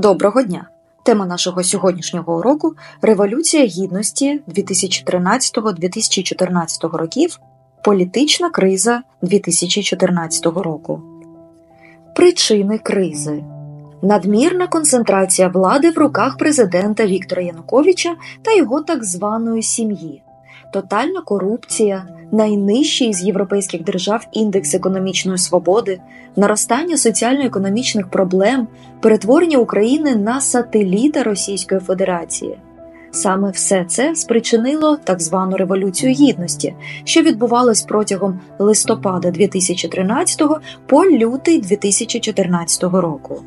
Доброго дня! Тема нашого сьогоднішнього уроку Революція Гідності 2013-2014 років. Політична криза 2014 року. Причини кризи надмірна концентрація влади в руках президента Віктора Януковича та його так званої сім'ї, тотальна корупція, найнижчий з європейських держав індекс економічної свободи, наростання соціально-економічних проблем, перетворення України на сателіта Російської Федерації. Саме все це спричинило так звану революцію гідності, що відбувалась протягом листопада 2013 по лютий 2014 року.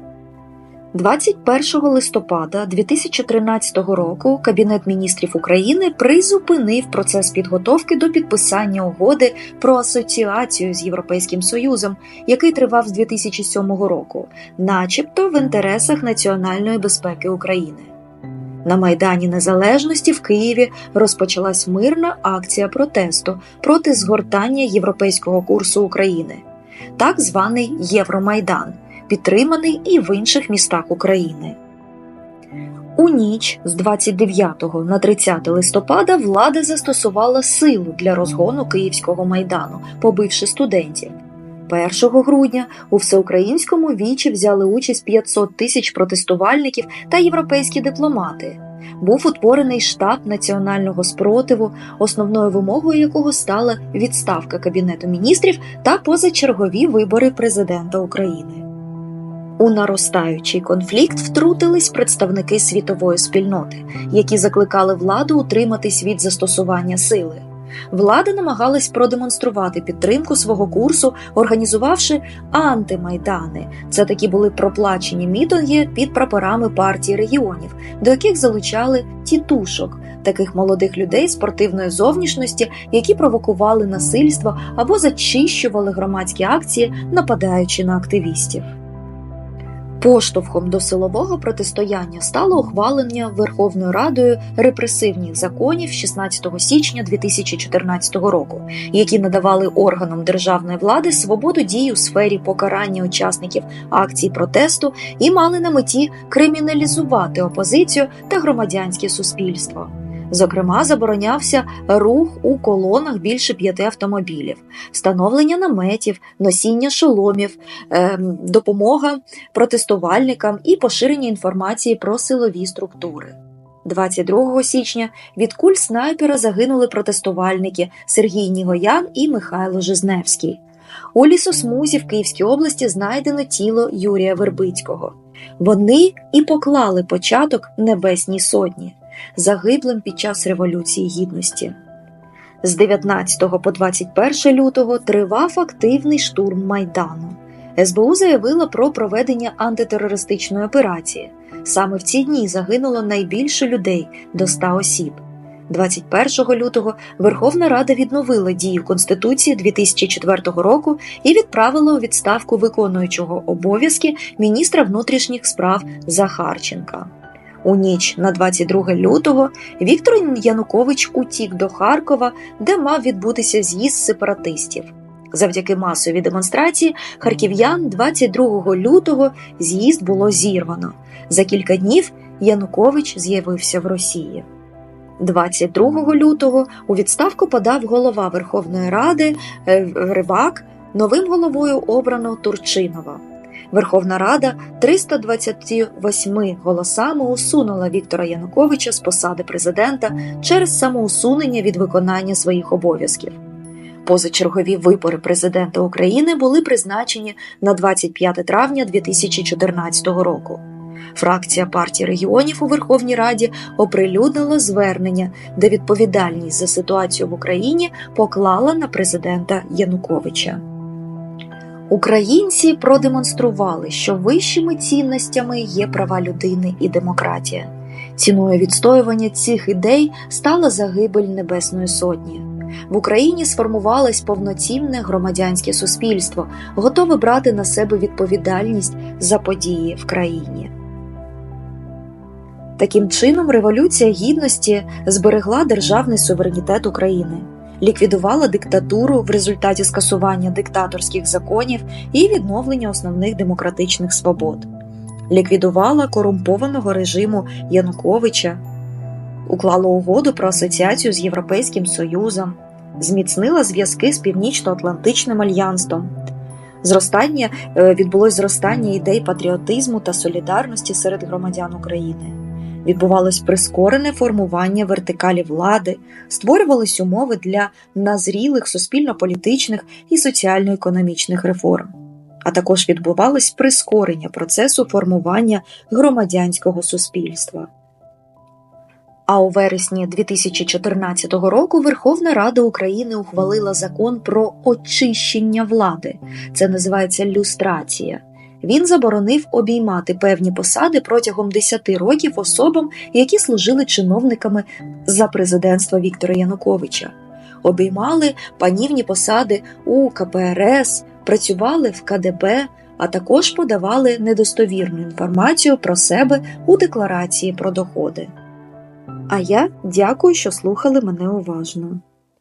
21 листопада 2013 року Кабінет міністрів України призупинив процес підготовки до підписання угоди про асоціацію з Європейським Союзом, який тривав з 2007 року, начебто в інтересах національної безпеки України. На Майдані Незалежності в Києві розпочалась мирна акція протесту проти згортання європейського курсу України, так званий Євромайдан підтриманий і в інших містах України. У ніч з 29 на 30 листопада влада застосувала силу для розгону Київського майдану, побивши студентів. 1 грудня у всеукраїнському вічі взяли участь 500 тисяч протестувальників та європейські дипломати. Був утворений штаб національного спротиву, основною вимогою якого стала відставка Кабінету міністрів та позачергові вибори президента України. У наростаючий конфлікт втрутились представники світової спільноти, які закликали владу утриматись від застосування сили. Влада намагалась продемонструвати підтримку свого курсу, організувавши антимайдани. Це такі були проплачені мітинги під прапорами партії регіонів, до яких залучали тітушок, таких молодих людей спортивної зовнішності, які провокували насильство або зачищували громадські акції, нападаючи на активістів. Поштовхом до силового протистояння стало ухвалення Верховною Радою репресивних законів 16 січня 2014 року, які надавали органам державної влади свободу дій у сфері покарання учасників акцій протесту і мали на меті криміналізувати опозицію та громадянське суспільство. Зокрема, заборонявся рух у колонах більше п'яти автомобілів, встановлення наметів, носіння шоломів, ем, допомога протестувальникам і поширення інформації про силові структури. 22 січня від куль снайпера загинули протестувальники Сергій Нігоян і Михайло Жизневський. У лісосмузі в Київській області знайдено тіло Юрія Вербицького. Вони і поклали початок Небесній Сотні загиблим під час Революції Гідності. З 19 по 21 лютого тривав активний штурм Майдану. СБУ заявила про проведення антитерористичної операції. Саме в ці дні загинуло найбільше людей до 100 осіб. 21 лютого Верховна Рада відновила дію Конституції 2004 року і відправила у відставку виконуючого обов'язки міністра внутрішніх справ Захарченка. У ніч на 22 лютого Віктор Янукович утік до Харкова, де мав відбутися з'їзд сепаратистів. Завдяки масовій демонстрації харків'ян 22 лютого з'їзд було зірвано. За кілька днів Янукович з'явився в Росії. 22 лютого у відставку подав голова Верховної Ради е, Рибак. Новим головою обрано Турчинова. Верховна Рада 328 голосами усунула Віктора Януковича з посади президента через самоусунення від виконання своїх обов'язків. Позачергові вибори президента України були призначені на 25 травня 2014 року. Фракція партії регіонів у Верховній Раді оприлюднила звернення, де відповідальність за ситуацію в Україні поклала на президента Януковича. Українці продемонстрували, що вищими цінностями є права людини і демократія. Ціною відстоювання цих ідей стала загибель Небесної Сотні. В Україні сформувалось повноцінне громадянське суспільство, готове брати на себе відповідальність за події в країні. Таким чином, Революція Гідності зберегла державний суверенітет України ліквідувала диктатуру в результаті скасування диктаторських законів і відновлення основних демократичних свобод. ліквідувала корумпованого режиму Януковича, уклала угоду про асоціацію з Європейським Союзом, зміцнила зв'язки з Північно-Атлантичним альянсом. Зростання е, відбулось зростання ідей патріотизму та солідарності серед громадян України. Відбувалось прискорене формування вертикалі влади, створювались умови для назрілих суспільно-політичних і соціально-економічних реформ, а також відбувалось прискорення процесу формування громадянського суспільства. А у вересні 2014 року Верховна Рада України ухвалила закон про очищення влади. Це називається люстрація. Він заборонив обіймати певні посади протягом 10 років особам, які служили чиновниками за президентства Віктора Януковича, обіймали панівні посади у КПРС, працювали в КДБ, а також подавали недостовірну інформацію про себе у декларації про доходи. А я дякую, що слухали мене уважно.